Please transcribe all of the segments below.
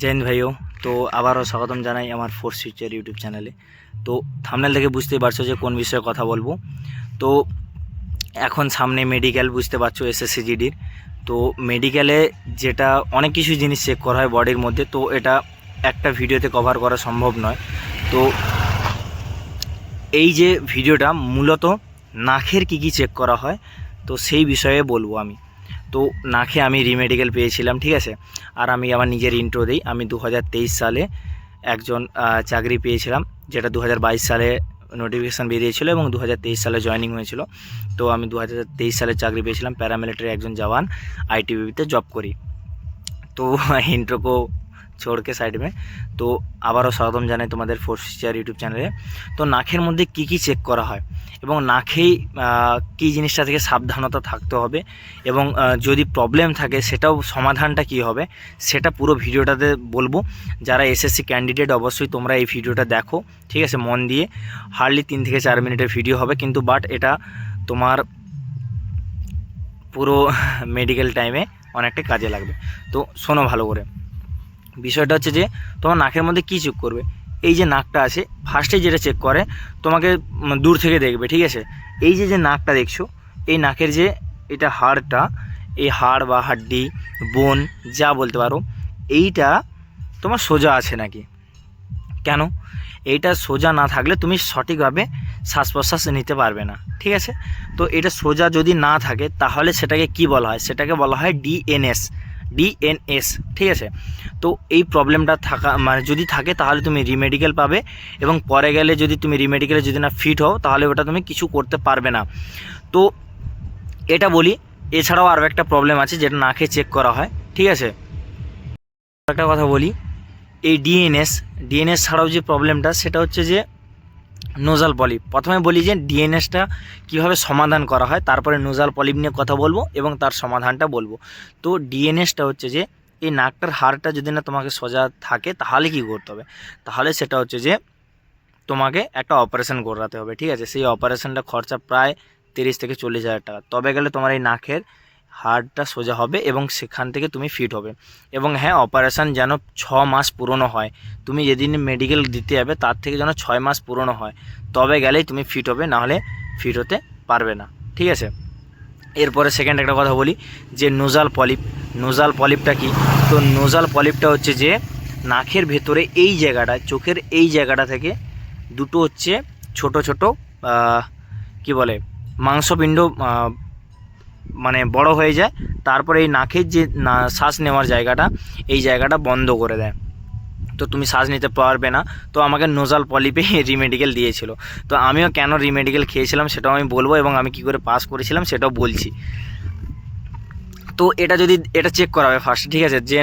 জৈন ভাইও, তো আবারও স্বাগতম জানাই আমার ফোর্স ফিউচার ইউটিউব চ্যানেলে। তো থামনেল থেকে বুঝতেই পারছ যে কোন বিষয়ে কথা বলব। তো এখন সামনে মেডিকেল বুঝতে পারছ এসএসসিজিডির তো মেডিকেলে যেটা অনেক কিছু জিনিস চেক করা হয় বডির মধ্যে, তো এটা একটা ভিডিওতে কভার করা সম্ভব নয়। তো এই যে ভিডিওটা মূলত নাকের কী কী চেক করা হয়, তো সেই বিষয়ে বলব আমি। তো না খেয়ে আমি রিমেডিকেল পেয়েছিলাম, ঠিক আছে? আর আমি আমার নিজের ইন্ট্রো দিই। আমি দু হাজার তেইশ সালে একজন চাকরি পেয়েছিলাম, যেটা দু হাজার বাইশ সালে নোটিফিকেশান বেরিয়েছিল এবং দু হাজার তেইশ সালে জয়নিং হয়েছিল। তো আমি দু হাজার তেইশ সালে চাকরি পেয়েছিলাম প্যারামিলিটারি একজন জওয়ান আইটিবিতে জব করি। তো ইন্ট্রোকেও छोड़ के साइड में তো আবারও স্বাগতম জানাই তোমাদের ফোর্স ফিচার ইউটিউব চ্যানেলে তো নাকের মধ্যে কি কি চেক করা হয় এবং নাকেই আহ, কী জিনিসটা থেকে সাবধানতা থাকতে হবে এবং আহ, যদি প্রবলেম থাকে সেটাও সমাধানটা কি হবে সেটা পুরো ভিডিওটাতে বলবো যারা এসএসসি ক্যান্ডিডেট অবশ্যই তোমরা এই ভিডিওটা দেখো ঠিক আছে মন দিয়ে হার্ডলি তিন থেকে চার মিনিটের ভিডিও হবে কিন্তু বাট এটা তোমার পুরো মেডিকেল টাইমে অনেকটা কাজে লাগবে তো শোনো ভালো করে বিষয়টা হচ্ছে যে, তোমার নাকের মধ্যে কী চেক করবে? এই যে নাকটা আছে ফার্স্টে যেটা চেক করে, তোমাকে দূর থেকে দেখবে, ঠিক আছে? এই যে যে নাকটা দেখছ, এই নাকের যে এটা হাড়টা, এই হাড় বা হাড্ডি, বোন, যা বলতে পারো, এইটা তোমার সোজা আছে নাকি? কেন? এইটা সোজা না থাকলে তুমি সঠিকভাবে শ্বাস প্রশ্বাস নিতে পারবে না, ঠিক আছে? তো এটা সোজা যদি না থাকে, তাহলে সেটাকে কি বলা হয়? সেটাকে বলা হয় ডিএনএস ডিএনএস ঠিক আছে? তো এই প্রবলেমটা থাকা মানে যদি থাকে তাহলে তুমি রিমেডিকেল পাবে এবং পরে গেলে যদি তুমি রিমেডিকেলে যদি না ফিট হও তাহলে ওটা তুমি কিছু করতে পারবে না। তো এটা বলি, এছাড়াও আরও একটা প্রবলেম আছে যেটা নাকে চেক করা হয়, ঠিক আছে? একটা কথা বলি, এই ডিএনএস ডিএনএস ছাড়াও যে প্রবলেমটা সেটা হচ্ছে যে নোজাল পলিপ। প্রথমে বলি যে ডিএনএসটা কীভাবে সমাধান করা হয়, তারপরে নোজাল পলিপ নিয়ে কথা বলব এবং তার সমাধানটা বলব। তো ডিএনএসটা হচ্ছে যে এই নাকটার হাড়টা যদি না তোমাকে সোজা থাকে, তাহলে কি করতে হবে? তাহলে সেটা হচ্ছে যে তোমাকে একটা অপারেশন করাতে হবে, ঠিক আছে? সেই অপারেশনটা খরচা প্রায় তিরিশ থেকে চল্লিশ হাজার টাকা। তবে গেলে তোমার এই নাকের হাড়টা সোজা হবে এবং সেখান থেকে তুমি ফিট হবে। এবং হ্যাঁ অপারেশন যেন ছ মাস পুরনো হয়। তুমি যেদিন মেডিকেল দিতে যাবে, তার থেকে যেন ছয় মাস পুরনো হয়। তবে গেলেই তুমি ফিট হবে নাহলে ফিট হতে পারবে না। ঠিক আছে? এরপরে সেকেন্ড একটা কথা বলি, যে নোজাল পলিপ নোজাল পলিপটা কি? তো নোজাল পলিপটা হচ্ছে যে, নাকের ভেতরে এই জায়গাটা, চোখের এই জায়গাটা থেকে দুটো হচ্ছে ছোট ছোট কি বলে, মাংসপিণ্ড মানে বড় হয়ে যায়, তারপরে এই নাকের যে শ্বাস নেওয়ার জায়গাটা, এই জায়গাটা বন্ধ করে দেয়। তো তুমি শ্বাস নিতে পারবে না। তো আমাকে নোজাল পলিপে রিমেডিকেল দিয়েছিল। তো আমিও কেন রিমেডিকেল খেয়েছিলাম সেটাও আমি বলব এবং আমি কি করে পাস করেছিলাম সেটাও বলছি। তো এটা যদি, এটা চেক করা হবে ফার্স্ট ঠিক আছে? যে,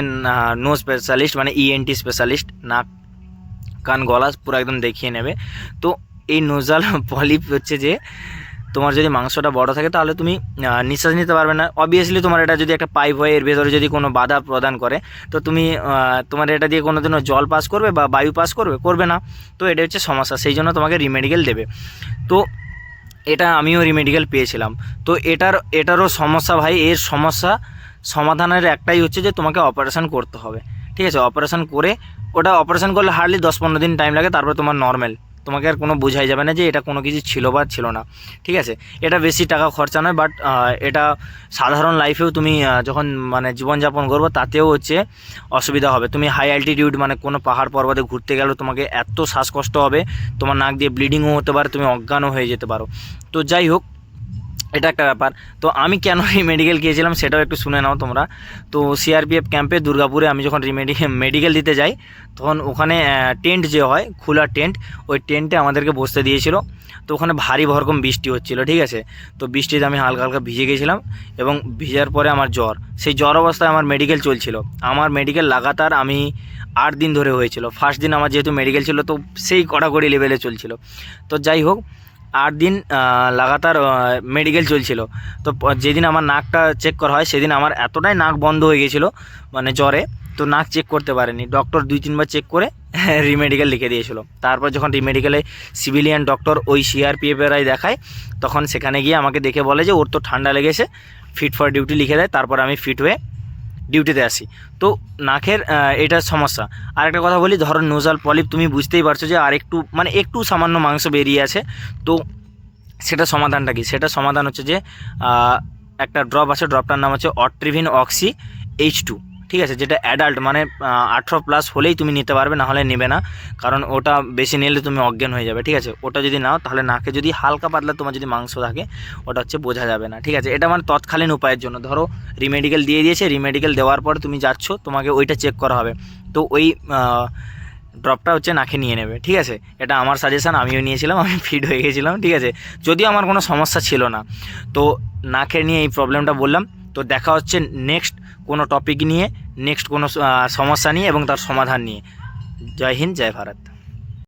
নো স্পেশালিস্ট মানে ইএনটি স্পেশালিস্ট নাক, কান, গলা পুরো একদম দেখিয়ে নেবে। তো এই নোজাল পলিপ হচ্ছে যে তোমার যদি মাংসটা বড় থাকে, তাহলে তুমি নিঃশ্বাস নিতে পারবে না। অবভিয়াসলি তোমার এটা যদি একটা পাইপ হয়, এর ভেতরে যদি কোনো বাধা প্রদান করে, তো তুমি তোমার এটা দিয়ে কোনো দিনও জল পাস করবে বা বায়ু পাস করবে করবে না। তো এটা হচ্ছে সমস্যা, সেই জন্য তোমাকে রিমেডিকেল দেবে। তো এটা আমিও রিমেডিকেল পেয়েছিলাম। তো এটার, এটারও সমস্যা ভাই, এর সমস্যা সমাধানের একটাই হচ্ছে যে তোমাকে অপারেশান করতে হবে। ঠিক আছে অপারেশন করে, ওটা অপারেশান করলে হার্ডলি দশ পনেরো দিন টাইম লাগে, তারপর তোমার নর্মাল তোমাকে আর কোনো বোঝাই যাবে না যে এটা কোনো কিছু ছিল বা ছিল না। ঠিক আছে? এটা বেশি টাকা খরচা নয় বাট এটা সাধারণ লাইফেও তুমি যখন মানে জীবনযাপন করব, তাতেও হচ্ছে অসুবিধা হবে। তুমি হাই অ্যাল্টিটিউড মানে কোনো পাহাড় পর্বতে ঘুরতে গেলেও তোমাকে এত শ্বাসকষ্ট হবে, তোমার নাক দিয়ে ব্লিডিংও হতে পারে, তুমি অজ্ঞানও হয়ে যেতে পারো। তো যাই হোক এটা একটা ব্যাপার। তো আমি কেন এই মেডিকেল গিয়েছিলাম সেটাও একটু শুনে নাও তোমরা। তো সিআরপিএফ ক্যাম্পে দুর্গাপুরে আমি যখন রিমেডিকেল মেডিকেল দিতে যাই, তখন ওখানে টেন্ট যে হয়, খোলা টেন্ট ওই টেন্টে আমাদেরকে বসতে দিয়েছিল। তো ওখানে ভারী ভরকম বৃষ্টি হচ্ছিল, ঠিক আছে? তো বৃষ্টিতে আমি হালকা হালকা ভিজে গেছিলাম এবং ভিজার পরে আমার জ্বর। সেই জ্বর অবস্থায় আমার মেডিকেল চলছিল। আমার মেডিকেল লাগাতার আমি আট দিন ধরে হয়েছিল। ফার্স্ট দিন আমার যেহেতু মেডিকেল ছিল, তো সেই কড়াকড়ি লেভেলে চলছিল। তো যাই হোক আট দিন লাগাতার মেডিকেল চলছিল। তো যেদিন আমার নাকটা চেক করা হয়, সেদিন আমার এতটাই নাক বন্ধ হয়ে গেছিল মানে জ্বরে, তো নাক চেক করতে পারেনি। ডক্টর দুই, তিনবার চেক করে রিমেডিকেল লিখে দিয়েছিল। তারপর যখন রিমেডিকেলে সিভিলিয়ান ডক্টর ওই সিআরপিএফেরাই দেখায়, তখন সেখানে গিয়ে আমাকে দেখে বলে যে, ওর তো ঠান্ডা লেগেছে ফিট ফর ডিউটি লিখে দেয়। তারপর আমি ফিট হয়ে ডিউটিতে আসি তো নাকের এটা সমস্যা। আর একটা কথা বলি, ধরো নোজাল পলিপ, তুমি বুঝতেই পারছ যে আর একটু মানে একটু সামান্য মাংস বেরিয়ে আছে। তো সেটা সমাধানটা কি? সেটা সমাধান হচ্ছে যে একটা ড্রপ আছে ড্রপটার নাম হচ্ছে অট্রিভিন অক্সি এইচ টু ঠিক আছে, যেটা অ্যাডাল্ট মানে আঠেরো প্লাস হলেই তুমি নিতে পারবে না হলে নেবে না। কারণ ওটা বেশি নিলে তুমি অজ্ঞান হয়ে যাবে, ঠিক আছে? ওটা যদি নাও, তাহলে নাকে যদি হালকা পাতলা তোমার যদি মাংস থাকে, ওটা হচ্ছে বোঝা যাবে না, ঠিক আছে? এটা মানে তৎকালীন উপায়ের জন্য। ধরো রিমেডিকেল দিয়ে দিয়েছে রিমেডিকেল দেওয়ার পর তুমি যাচ্ছ, তোমাকে ওইটা চেক করা হবে। তো ওই ড্রপটা হচ্ছে নাকে নিয়ে নেবে, ঠিক আছে? এটা আমার সাজেশন আমিও নিয়েছিলাম, আমি ফিট হয়ে গেছিলাম, ঠিক আছে? যদিও আমার কোনো সমস্যা ছিল না। তো নাকে নিয়ে এই প্রবলেমটা বললাম তো দেখা হচ্ছে নেক্সট কোনো টপিক নিয়ে নেক্সট কোনো সমস্যা নিয়ে এবং তার সমাধান নিয়ে। জয় হিন্দ, জয় ভারত।